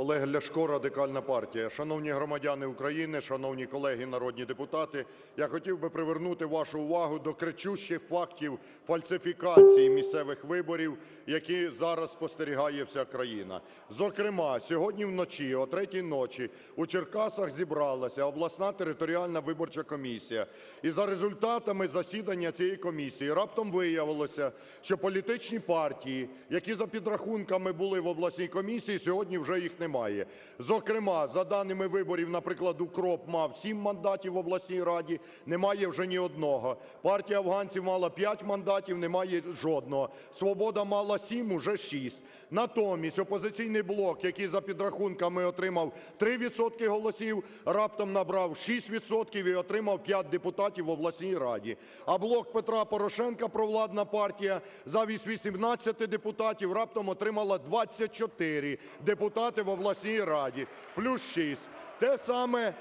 Олег Ляшко, Радикальна партія. Шановні громадяни України, шановні колеги народні депутати, я хотів би привернути вашу увагу до кричущих фактів фальсифікації місцевих виборів, які зараз спостерігає вся країна. Зокрема, сьогодні вночі, о третій ночі, у Черкасах зібралася обласна територіальна виборча комісія. І за результатами засідання цієї комісії раптом виявилося, що політичні партії, які за підрахунками були в обласній комісії, сьогодні вже їх немає. Зокрема, за даними виборів, наприклад, УКРОП мав 7 мандатів в обласній раді, немає вже ні одного. Партія афганців мала 5 мандатів, немає жодного. Свобода мала 7, уже 6. Натомість опозиційний блок, який за підрахунками отримав 3 відсотки голосів, раптом набрав 6 відсотків і отримав 5 депутатів в обласній раді. А блок Петра Порошенка, провладна партія, замість 18 депутатів раптом отримала 24 депутати в обласній раді, плюс 6. Те саме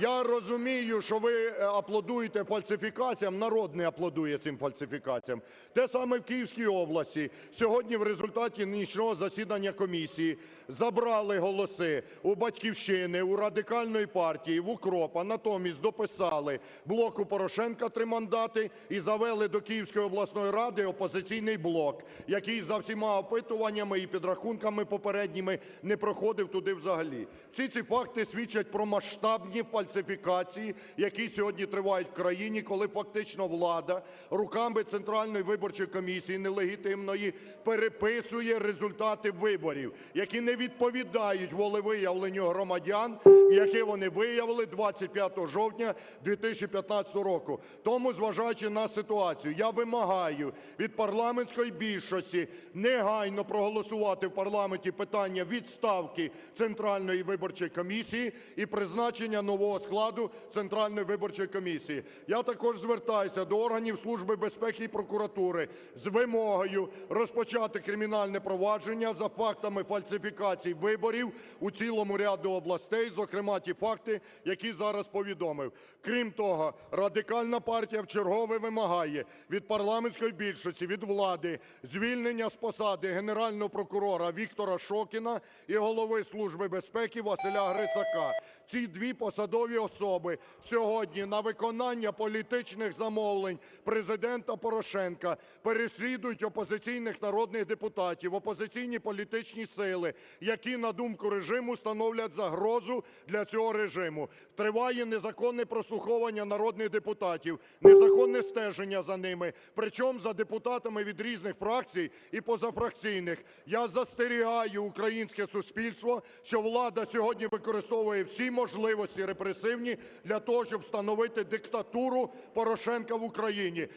я розумію, що ви е, аплодуєте фальсифікаціям, народ не аплодує цим фальсифікаціям. Те саме в Київській області. Сьогодні в результаті нічного засідання комісії забрали голоси у "Батьківщини", у Радикальної партії, в УКРОПа, натомість дописали блоку Порошенка три мандати і завели до Київської обласної ради опозиційний блок, який за всіма опитуваннями і підрахунками попередніми не проходив туди взагалі. Всі ці факти свідчать про масштабні фальсифікації, які сьогодні тривають в країні, коли фактично влада руками Центральної виборчої комісії нелегітимної переписує результати виборів, які не відповідають волевиявленню громадян, яке вони виявили 25 жовтня 2015 року. Тому, зважаючи на ситуацію, я вимагаю від парламентської більшості негайно проголосувати в парламенті питання відставки Центральної виборчої комісії і призначення нового складу Центральної виборчої комісії. Я також звертаюся до органів Служби безпеки і прокуратури з вимогою розпочати кримінальне провадження за фактами фальсифікацій виборів у цілому ряду областей, зокрема ті факти, які зараз повідомив. Крім того, Радикальна партія вчергове вимагає від парламентської більшості, від влади звільнення з посади Генерального прокурора Віктора Шокіна і голови Служби безпеки Василя Грицака. Ці дві посадові особи сьогодні на виконання політичних замовлень Президента Порошенка переслідують опозиційних народних депутатів, опозиційні політичні сили, які, на думку режиму, становлять загрозу для цього режиму. Триває незаконне прослуховування народних депутатів, незаконне стеження за ними, причому за депутатами від різних фракцій і позафракційних. Я застерігаю українське суспільство, що влада сьогодні використовує всі можливості репресивні для того, щоб встановити диктатуру Порошенка в Україні.